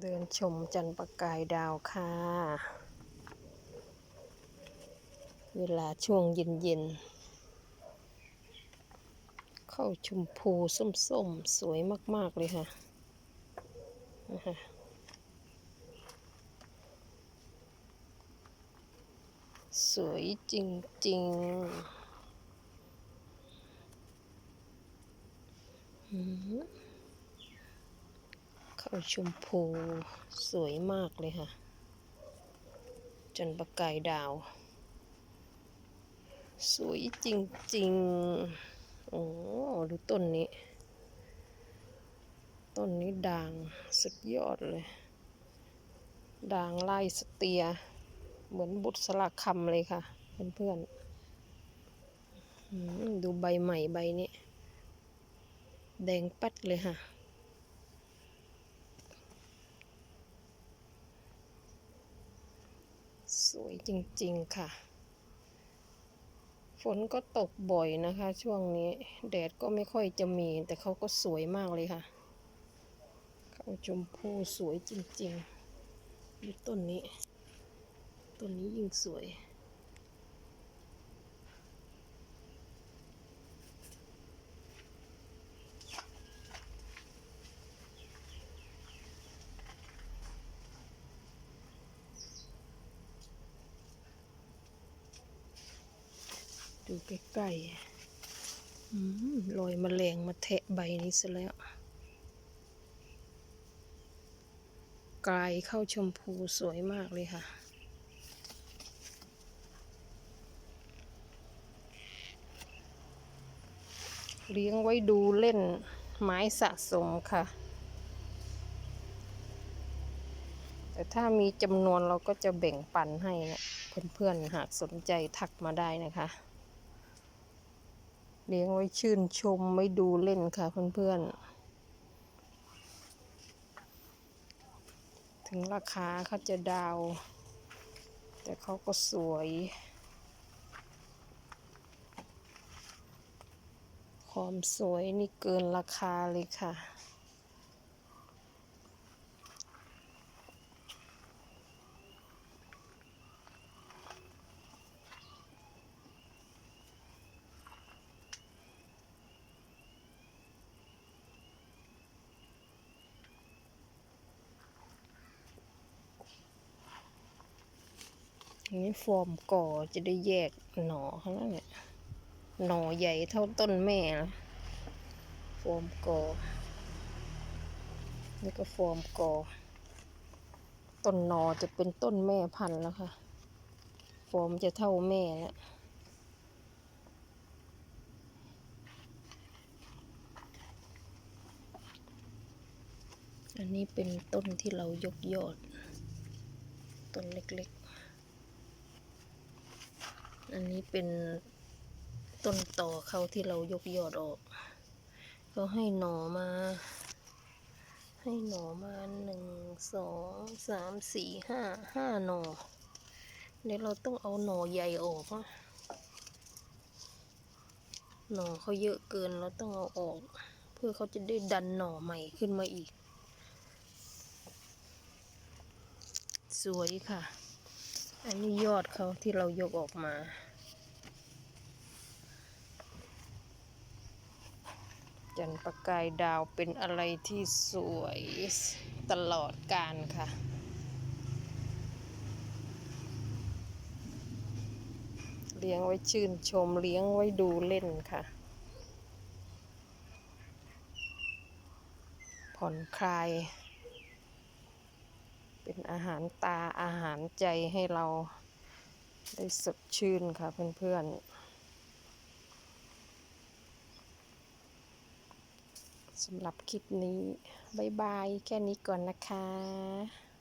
เดินชมจันทร์ประกายดาวค่ะ เวลาช่วงเย็นๆเข้าชมพูส้มๆสวยมาก ๆ เลยค่ะนะคะสวยจริง ๆ อืม ข้าชมพูสวยมากเลยค่ะจันประกายดาว สวยจริงๆ โอ้ดูต้นนี้ ต้นนี้ด่างสุดยอดเลย ด่างไลายสเตีย เหมือนบุตรสลักคำเลยค่ะ เพื่อนๆ ดูใบใหม่ใบนี้ แดงปัดเลยค่ะ ส วยจริง ๆ ค่ะ ฝนก็ตกบ่อยนะคะ ช่วงนี้ แดดก็ไม่ค่อยจะมี แต่เขาก็สวยมากเลยค่ะ เขาชมพูสวยจริง ๆ ดูต้นนี้ ต้นนี้ยิ่งสวย ดูใกล้ๆอืมรอยแมลงมาแทะใบนี้ซะแล้ว กลายเข้าชมพูสวยมากเลยค่ะเลี้ยงไว้ดูเล่นไม้สะสมค่ะ แต่ถ้ามีจำนวนเราก็จะแบ่งปันให้นะเพื่อนๆ หากสนใจทักมาได้นะคะ เลี้ยงไว้ชื่นชมไม่ดูเล่นค่ะเพื่อนๆ ถึงราคาเขาจะดาว แต่เขาก็สวย ความสวยนี่เกินราคาเลยค่ะ อย่างนี้ฟอร์มก่อจะได้แยกหน่อข้างนั้นเนี่ยหน่อใหญ่เท่าต้นแม่นะฟอร์มก่อนี่ก็ฟอร์มก่อต้นหนอจะเป็นต้นแม่พันธุ์แล้วค่ะฟอร์มจะเท่าแม่แล้วอันนี้เป็นต้นที่เรายกยอด ต้นเล็กๆ อันนี้เป็นต้นต่อเขาที่เรายกยอดออกเขาให้หน่อมา ให้หน่อมาหนึ่งสองสามสี่ห้าห้าหน่อเดี๋ยวเราต้องเอาหน่อใหญ่ออกนะหน่อเขาเยอะเกินเราต้องเอาออก เพื่อเขาจะได้ดันหน่อใหม่ขึ้นมาอีก สวยค่ะ อันนี้ยอดเขาที่เรายกออกมา จันประกายดาวเป็นอะไรที่สวยตลอดการค่ะ เลี้ยงไว้ชื่นชมเลี้ยงไว้ดูเล่นค่ะ ผ่อนคลาย เป็นอาหารตาอาหารใจให้เราได้สดชื่นค่ะเพื่อนๆ สำหรับคลิปนี้ บ๊ายบาย แค่นี้ก่อนนะคะ